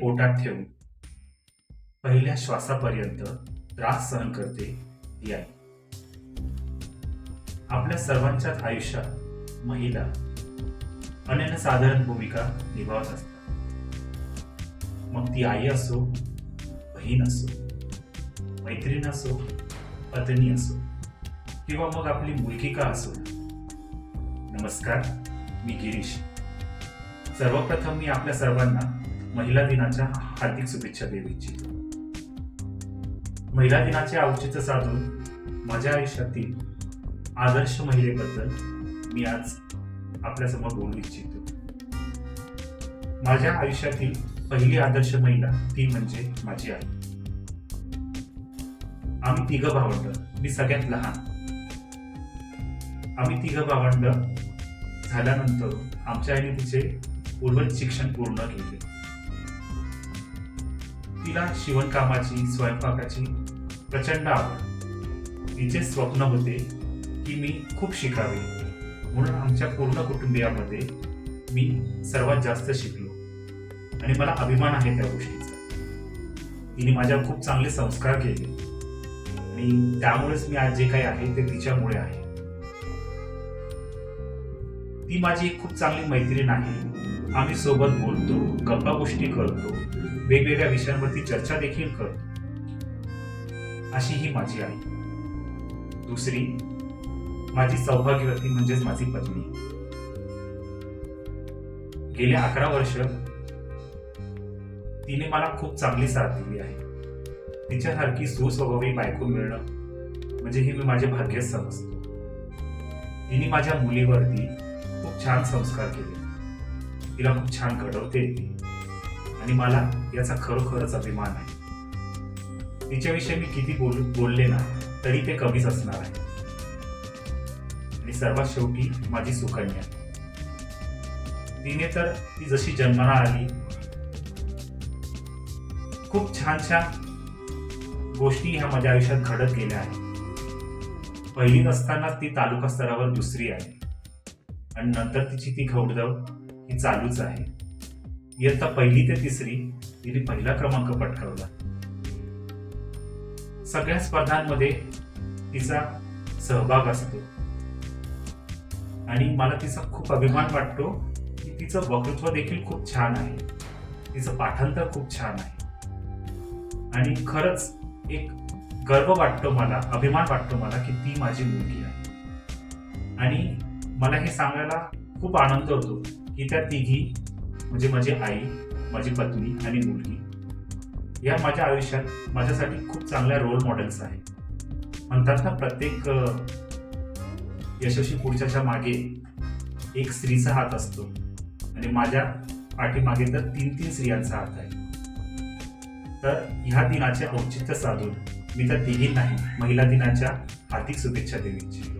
पोटात ठेवून. पहिल्या श्वासापर्यंत त्रास सहन करते ती आई आपल्या सर्वांच्याच आयुष्यात महिला अनन्यसाधारण भूमिका निभावत असतात. मग ती आई असो बहीण असो मैत्रीण असो पत्नी असो किंवा मग आपली मुलगी का असो. नमस्कार मी गिरीश. सर्वप्रथम मी आपल्या सर्वांना महिला दिनाच्या हार्दिक शुभेच्छा देऊ इच्छितो महिला दिनाचे औचित्य साधून माझ्या आयुष्यातील आदर्श महिलेबद्दल मी आज आपल्यासमोर बोलू इच्छितो. माझ्या आयुष्यातील पहिली आदर्श महिला ती म्हणजे माझी आई. आम्ही तिघं भावंड मी सगळ्यात लहान. आम्ही तिघं भावंड झाल्यानंतर आमच्या आईने तिचे उर्वरित शिक्षण पूर्ण केले. तिला शिवणकामाची स्वयंपाकाची प्रचंड आवड. तिचे स्वप्न होते की मी खूप शिकावे. म्हणून आमच्या पूर्ण कुटुंबियामध्ये मी सर्वात जास्त शिकलो. आणि मला अभिमान आहे त्या गोष्टीचा. तिने माझ्यावर खूप चांगले संस्कार केले. आणि त्यामुळेच मी आज जे काही आहे ते तिच्यामुळे आहे. ती माझी एक खूप चांगली मैत्रीण आहे. आम्ही सोबत बोलतो गप्पा गोष्टी करतो. वेगवेगळ्या विषयांवरती चर्चा देखील करतो अशी ही माझी आई. दुसरी माझी सौभाग्यवती म्हणजेच माझी पत्नी. गेले अकरा वर्ष तिने मला खूप चांगली साथ दिली आहे. तिच्यासारखी सुस्वभावी बायको मिळणं म्हणजे हे मी माझे भाग्य समजतो. तिने माझ्या मुलीवरती खूप छान संस्कार केले. तिला खूप छान घडवते. आणि मला याचा खरोखरच अभिमान आहे. तिच्याविषयी मी किती बोल बोलले ना तरी ते कमीच असणार आहे. आणि सर्वात शेवटी माझी सुकन्या तिने तर ती जशी जन्माला आली खूप छान छान गोष्टी ह्या माझ्या आयुष्यात घडत गेल्या आहेत. पहिली नसतानाच ती तालुका स्तरावर दुसरी आहे. आणि नंतर तिची ती घौडदौड ही चालूच आहे. इयत्ता पहिली ते तिसरी तिने पहिला क्रमांक पटकावला. सगळ्या स्पर्धांमध्ये तिचा सहभाग असतो. आणि मला तिचा खूप अभिमान वाटतो की तिचं वक्तृत्व देखील खूप छान आहे. तिचं पाठांतर खूप छान आहे. आणि खरंच एक गर्व वाटतो मला अभिमान वाटतो मला की ती माझी मुलगी आहे. आणि मला हे सांगायला खूप आनंद होतो की त्या तिघी म्हणजे माझी आई माझी पत्नी आणि मुलगी. या माझ्या आयुष्यात माझ्यासाठी खूप चांगल्या रोल मॉडेल्स आहेत. म्हणतात ना प्रत्येक यशस्वी पुरुषाच्या मागे एक स्त्रीचा हात असतो. आणि माझ्या पाठीमागे तर तीन तीन स्त्रियांचा हात आहे. तर ह्या दिनाचे औचित्य साधून मी त्या तिघींनाही महिला दिनाच्या हार्दिक शुभेच्छा देऊ इच्छितो